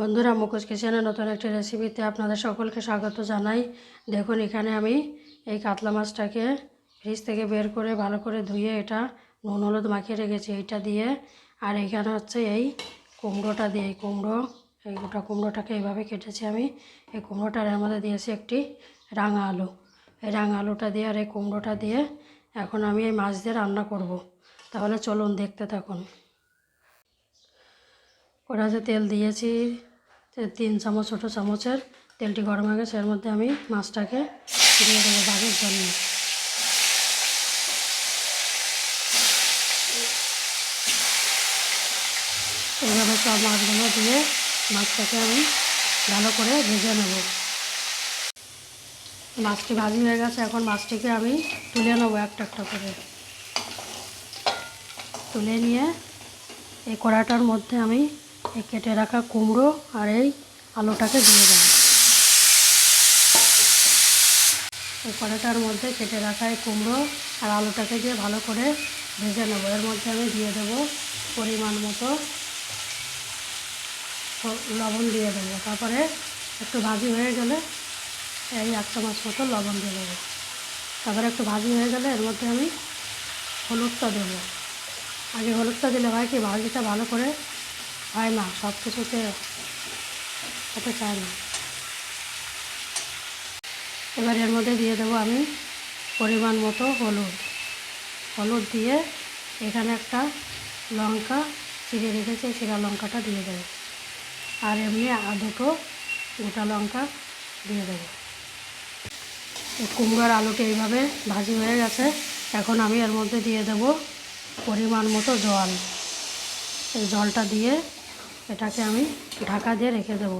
বন্ধুরা মুখোশ কিচেনের নতুন একটি রেসিপিতে আপনাদের সকলকে স্বাগত জানাই। দেখুন, এখানে আমি এই কাতলা মাছটাকে ফ্রিজ থেকে বের করে ভালো করে ধুয়ে এটা নুন হলুদ মাখিয়ে রেখেছি এইটা দিয়ে। আর এখানে হচ্ছে এই কুমড়োটা দিয়ে, এই কুমড়ো, এই গোটা কুমড়োটাকে এইভাবে কেটেছি আমি। এই কুমড়োটার এর মধ্যে দিয়েছি একটি রাঙা আলু। এই রাঙা আলুটা দিয়ে আর এই কুমড়োটা দিয়ে এখন আমি এই মাছ দিয়ে রান্না করব। তাহলে চলুন দেখতে থাকুন। কড়াতে তেল দিয়েছি তিন চামচ, ছোটো চামচের তেলটি গরম হয়ে গেছে। এর মধ্যে আমি মাছটাকে দিয়ে দেবো ভাগের জন্য। এইভাবে সব মাছগুলো দিয়ে মাছটাকে আমি ভালো করে ভেজে নেব। মাছটি ভাজি হয়ে গেছে, এখন মাছটিকে আমি তুলে নেব একটা একটা করে। তুলে নিয়ে এই কড়াটার মধ্যে আমি এই কেটে রাখা কুমড়ো আর এই আলুটাকে দিয়ে দেবো। এই মধ্যে কেটে রাখা এই কুমড়ো আর আলুটাকে দিয়ে ভালো করে ভেজে নেব। এর মধ্যে আমি দিয়ে দেবো পরিমাণ মতো লবণ দিয়ে দেবো। তারপরে একটু ভাজি হয়ে গেলে এই এক চামচ মতো লবণ দিয়ে দেবো। তারপরে একটু ভাজি হয়ে গেলে এর মধ্যে আমি হলুদটা দেবো। আগে হলুদটা দিলে হয় কি, ভাজিটা ভালো করে হয় না সব কিছুতে হতে চায় না এবার এর মধ্যে দিয়ে দেবো আমি পরিমাণ মতো হলুদ। হলুদ দিয়ে এখানে একটা লঙ্কা চিড়ে রেখেছি চিরা লঙ্কাটা দিয়ে দেবো। আর এমনি দুটো গোটা লঙ্কা দিয়ে দেবো। কুমড়োর আলুটা এইভাবে ভাজি হয়ে গেছে। এখন আমি এর মধ্যে দিয়ে দেবো পরিমাণ মতো জল। এই জলটা দিয়ে এটাকে আমি ঢাকা দিয়ে রেখে দেবো।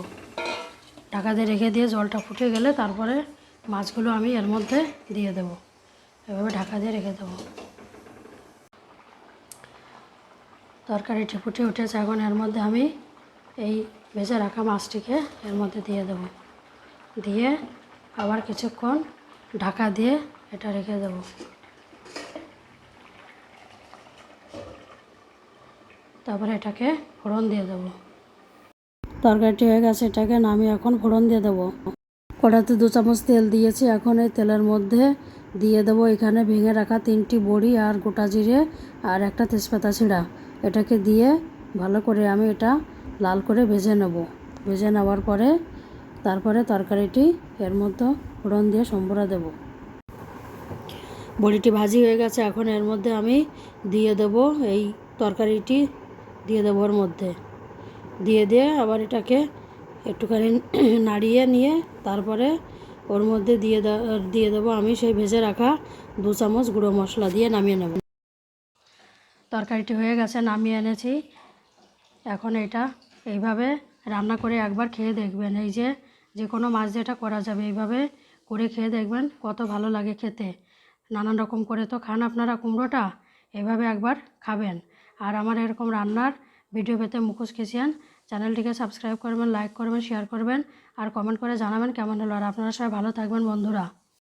ঢাকা দিয়ে রেখে দিয়ে জলটা ফুটে গেলে তারপরে মাছগুলো আমি এর মধ্যে দিয়ে দেবো। এভাবে ঢাকা দিয়ে রেখে দেবো। তরকারিটি ফুটে উঠেছে, এখন এর মধ্যে আমি এই ভেজে রাখা মাছটিকে এর মধ্যে দিয়ে দেবো। দিয়ে আবার কিছুক্ষণ ঢাকা দিয়ে এটা রেখে দেবো। তারপরে এটাকে ফোড়ন দিয়ে দেবো। তরকারিটি হয়ে গেছে, এটাকে নামিয়ে এখন ফোড়ন দিয়ে দেবো। কড়াতে দু চামচ তেল দিয়েছি, এখন এই তেলের মধ্যে দিয়ে দেবো এখানে ভেঙে রাখা তিনটি বড়ি আর গোটা জিরে আর একটা তেজপাতা ছিঁড়া। এটাকে দিয়ে ভালো করে আমি এটা লাল করে ভেজে নেব। ভেজে নেওয়ার পরে তারপরে তরকারিটি এর মধ্যে ফোড়ন দিয়ে সম্বরা দেব। বড়িটি ভাজি হয়ে গেছে, এখন এর মধ্যে আমি দিয়ে দেব এই তরকারিটি, দিয়ে দেবো ওর মধ্যে। দিয়ে দিয়ে আবার এটাকে একটুখানি নাড়িয়ে নিয়ে তারপরে ওর মধ্যে দিয়ে দিয়ে দেবো আমি সেই ভেজে রাখা দু চামচ গুঁড়ো মশলা দিয়ে নামিয়ে নেব। তরকারিটি হয়ে গেছে, নামিয়ে এনেছি। এখন এটা এইভাবে রান্না করে একবার খেয়ে দেখবেন। এই যে যে কোনো মাছ যেটা করা যাবে এইভাবে করে খেয়ে দেখবেন, কত ভালো লাগে খেতে। নানান রকম করে তো খান আপনারা কুমড়োটা, এভাবে একবার খাবেন। আর আমার এরকম রান্নার ভিডিও পেতে মুখোশ খেসিয়ান। চ্যানেলটিকে সাবস্ক্রাইব করবেন, লাইক করবেন শেয়ার করবেন, আর কমেন্ট করে জানাবেন কেমন হলো। আর আপনারা সবাই ভালো থাকবেন, বন্ধুরা।